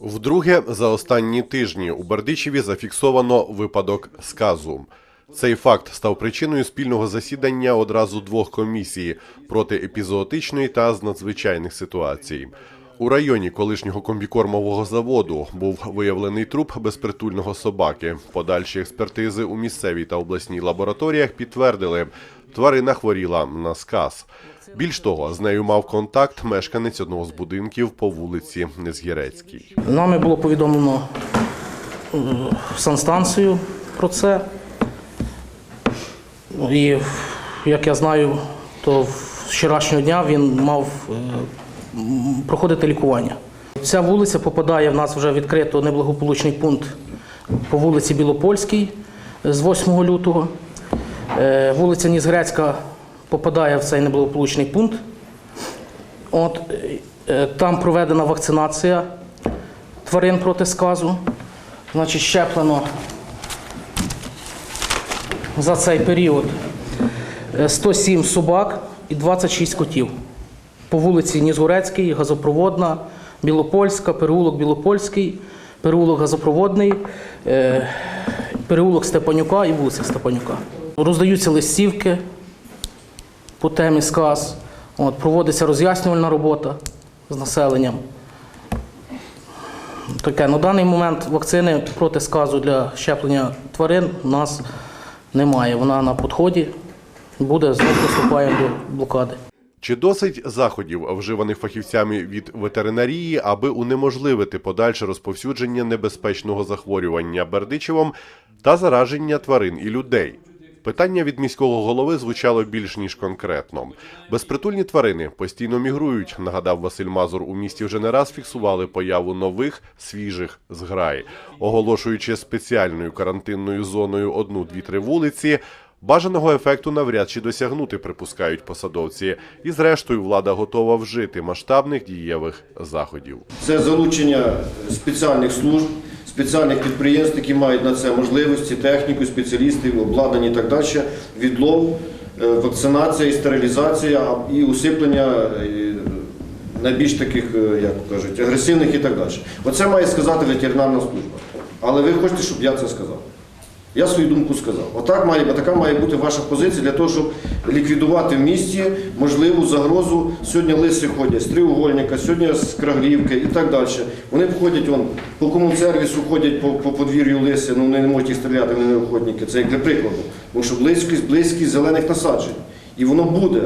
Вдруге за останні тижні у Бердичеві зафіксовано випадок сказу. Цей факт став причиною спільного засідання одразу двох комісій проти епізоотичної та з надзвичайних ситуацій. У районі колишнього комбікормового заводу був виявлений труп безпритульного собаки. Подальші експертизи у місцевій та обласній лабораторіях підтвердили, тварина хворіла на сказ. Більш того, з нею мав контакт мешканець одного з будинків по вулиці Незгірецькій. Нами було повідомлено е, санстанцію про це. І як я знаю, то вчорашнього дня він мав е, проходити лікування. Ця вулиця попадає в нас вже відкрито неблагополучний пункт по вулиці Білопольській з 8 лютого. Е, Вулиця Нізгрецька попадає в цей неблагополучний пункт. От, е, е, там проведена вакцинація тварин проти сказу. Значить, щеплено за цей період е, 107 собак і 26 котів. По вулиці Нізгорецькій, Газопроводна, Білопольська, переулок Білопольський, переулок Газопроводний, е, переулок Степанюка і вулиця Степанюка. Роздаються листівки по темі сказ. От, проводиться роз'яснювальна робота з населенням. Таке, на даний момент вакцини проти сказу для щеплення тварин у нас немає. Вона на підході. Буде знову приступаємо до блокади. Чи досить заходів, вживаних фахівцями від ветеринарії, аби унеможливити подальше розповсюдження небезпечного захворювання Бердичевом та зараження тварин і людей? Питання від міського голови звучало більш ніж конкретно. Безпритульні тварини постійно мігрують. Нагадав Василь Мазур. У місті вже не раз фіксували появу нових свіжих зграй, оголошуючи спеціальною карантинною зоною одну, дві, три вулиці. Бажаного ефекту навряд чи досягнути, припускають посадовці. І зрештою влада готова вжити масштабних дієвих заходів. Це залучення спеціальних служб, спеціальних підприємств, які мають на це можливості, техніку, спеціалістів, обладнання і так далі, відлов, е, вакцинація і стерилізація і усиплення е, найбільш таких, е, як кажуть, агресивних і так далі. Оце має сказати ветеринарна служба. Але ви хочете, щоб я це сказав? Я свою думку сказав. Отак має, така має бути ваша позиція для того, щоб ліквідувати в місті можливу загрозу. Сьогодні лиси ходять з триугольника, сьогодні з Краглівки і так далі. Вони ходять вон, по комунсервісу, ходять по, по подвір'ю лиси, ну вони не можуть їх стріляти, вони не охотники. Це як для прикладу. Тому що близькість, близькість зелених насаджень. І воно буде.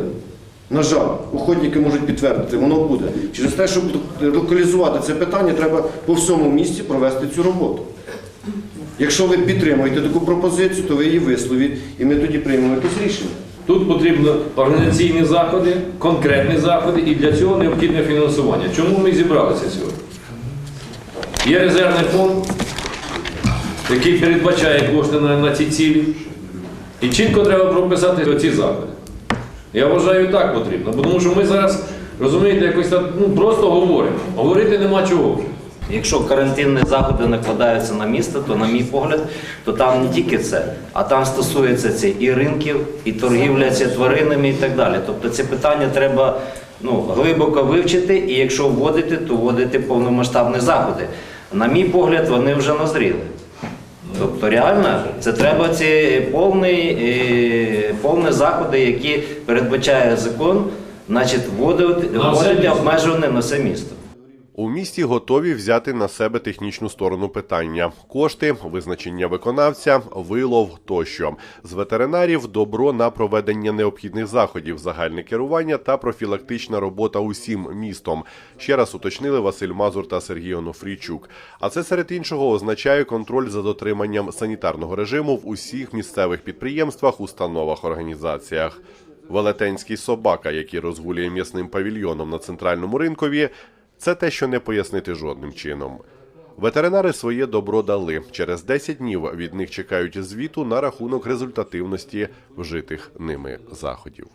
На жаль, охотники можуть підтвердити, воно буде. Через те, щоб локалізувати це питання, треба по всьому місті провести цю роботу. Якщо ви підтримуєте таку пропозицію, то ви її висловіть, і ми тоді приймемо якесь рішення. Тут потрібно організаційні заходи, конкретні заходи, і для цього необхідне фінансування. Чому ми зібралися сьогодні? Є резервний фонд, який передбачає кошти на, на ці цілі. І чітко треба прописати ці заходи. Я вважаю, так потрібно, тому що ми зараз, розумієте, якось ну, просто говоримо. Говорити нема чого вже. Якщо карантинні заходи накладаються на місто, то, на мій погляд, то там не тільки це, а там стосується це і ринків, і торгівля ці тваринами і так далі. Тобто це питання треба ну, глибоко вивчити, і якщо вводити, то вводити повномасштабні заходи. На мій погляд, вони вже назріли. Тобто реально це треба ці повні, е, повні заходи, які передбачає закон, значить вводити, місто. на все місто. У місті готові взяти на себе технічну сторону питання: кошти, визначення виконавця, вилов тощо. З ветеринарів добро на проведення необхідних заходів, загальне керування та профілактична робота усім містом. Ще раз уточнили Василь Мазур та Сергій Онофрійчук. А це серед іншого означає контроль за дотриманням санітарного режиму в усіх місцевих підприємствах, установах, організаціях. Велетенський собака, який розгулює м'ясним павільйоном на центральному ринкові, це те, що не пояснити жодним чином. Ветеринари своє добро дали. Через 10 днів від них чекають звіту на рахунок результативності вжитих ними заходів.